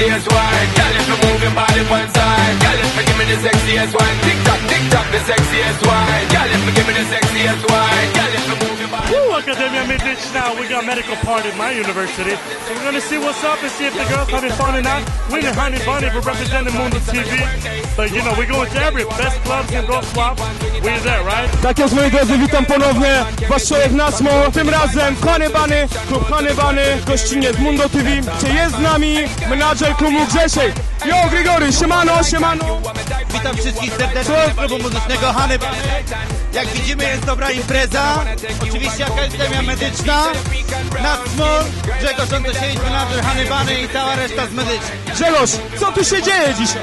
sexiest wine. Girl, if you move your body one Academia now. We got medical party at my university. So we're gonna see what's up and see if the girls having fun or not. We the Honey Bunny for representing Mundo TV. But you know, we going to every best clubs and go swap. We there, right? Tak jest moi drodzy, witam ponownie Wasz człowiek Nasmo, tym razem w Hanybany, klub Hanybany, gościnnie z Mundo TV Gdzie jest z nami menadżer klubu Grzesiek Jo Grigory, siemano, siemano Witam wszystkich serdecznie z klubu muzycznego Hany. Jak widzimy jest dobra impreza. Oczywiście Akademia Medyczna. Nadsmol, Grzegorz Antosiewicz, menadżer Hany Bany i cała reszta z medycznej. Grzegorz, co tu się dzieje dzisiaj?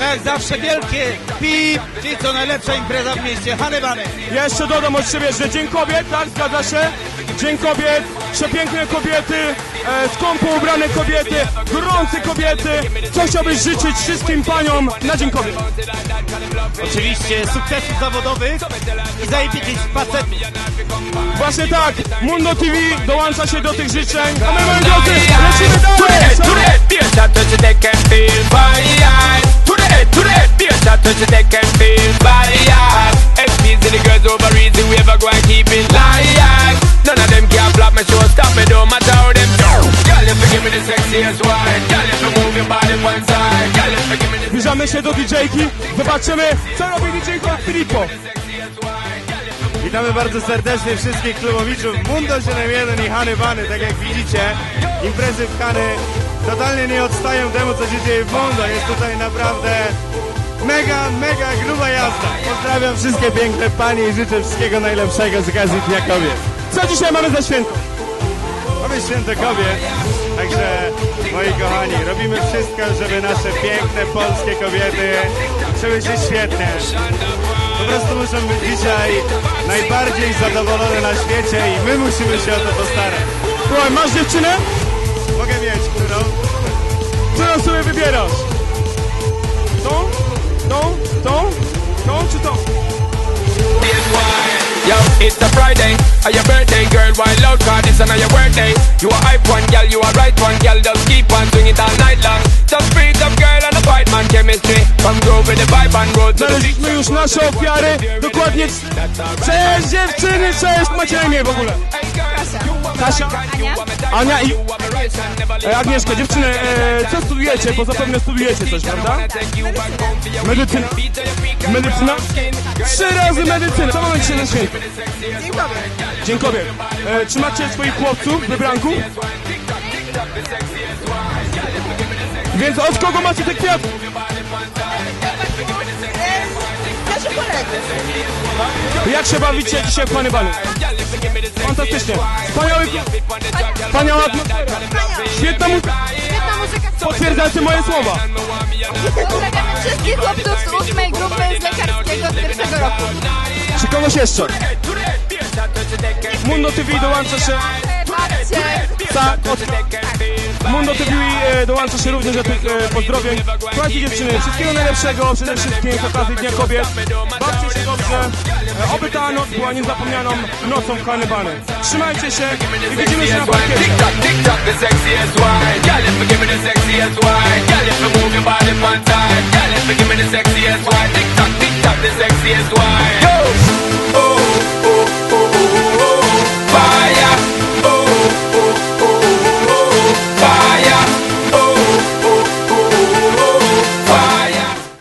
Jak zawsze wielkie PIP, czyli co najlepsza impreza w mieście Hany Bany. Ja jeszcze dodam od siebie, że Dzień Kobiet, tak, zgadza się? Dzień Kobiet, przepiękne kobiety, e, skąpo ubrane kobiety, gorące kobiety Co chciałbyś życzyć wszystkim paniom na Dzień Kobiet? Oczywiście sukcesów zawodowych i zajebitych facetów. Właśnie tak, Mundo TV dołącza się do tych życzeń A my moi drodzy, lecimy dalej! Over easy, we ever go and keep it live. None of them can block my show, stop me, don't matter how them do. Girl, if you give me the sexiest wine, girl, if you move your body one side, girl, if you give me the Zbliżamy się do DJ-ki, zobaczymy co robi DJ Hot Filippo Witamy bardzo serdecznie wszystkich klubowiczów Mundo 71 i Hany Bany. Tak jak widzicie, imprezy w Hany totalnie nie odstają temu, co się dzieje w Mundo. Jest tutaj naprawdę mega, mega gruba jazda. Pozdrawiam wszystkie piękne panie i życzę wszystkiego najlepszego z okazji Dnia Kobiet. Co dzisiaj mamy za święto? Mamy święto kobiet, także moi kochani, robimy wszystko, żeby nasze piękne polskie kobiety czuły się świetnie. Po prostu muszą być dzisiaj najbardziej zadowolone na świecie i my musimy się o to postarać. Słuchaj, masz dziewczynę? Mogę mieć, którą? Którą sobie wybierasz? Tą? It's a Friday, a your birthday, girl. Wild out, cause it's another workday. You a hype one, girl. You a right one, girl. Just keep on swing it all night long. Just breathe up, girl, and a fight man chemistry. From Grove with the vibe and road to the Znaleźliśmy już nasze ofiary, dokładnie... c- Cześć dziewczyny, cześć! Macie na imię w ogóle? Kasia? Ania i... E, Agnieszka, dziewczyny, e, co studujecie? Bo zapewne studujecie coś, prawda? Medycyna. Medycyna? Trzy razy medycyna. Co mamy dzisiaj na święto? Dzień. E, czy macie swoich chłopców, wybranków? Więc od kogo macie te kwiaty? Proszę kolegów. Jak się bawicie dzisiaj w Pany Bany? Fantastycznie. Wspaniały... Wspaniała atmosfera. Świetna muzyka. Potwierdzacie moje słowa. Pozdrawiamy wszystkich chłopców z ósmej grupy z lekarskiego z pierwszego roku. Czy kogoś jeszcze? Mundo TV dołącza się... Tak, od... Mundo TV e, dołącza się również do tych e, pozdrowień. Słuchajcie dziewczyny, wszystkiego najlepszego, przede wszystkim z okazji Dnia Kobiet. Bawcie się dobrze. E, oby ta noc była niezapomnianą nocą w. Trzymajcie się i widzimy się na parkiecie. Wine. Yo!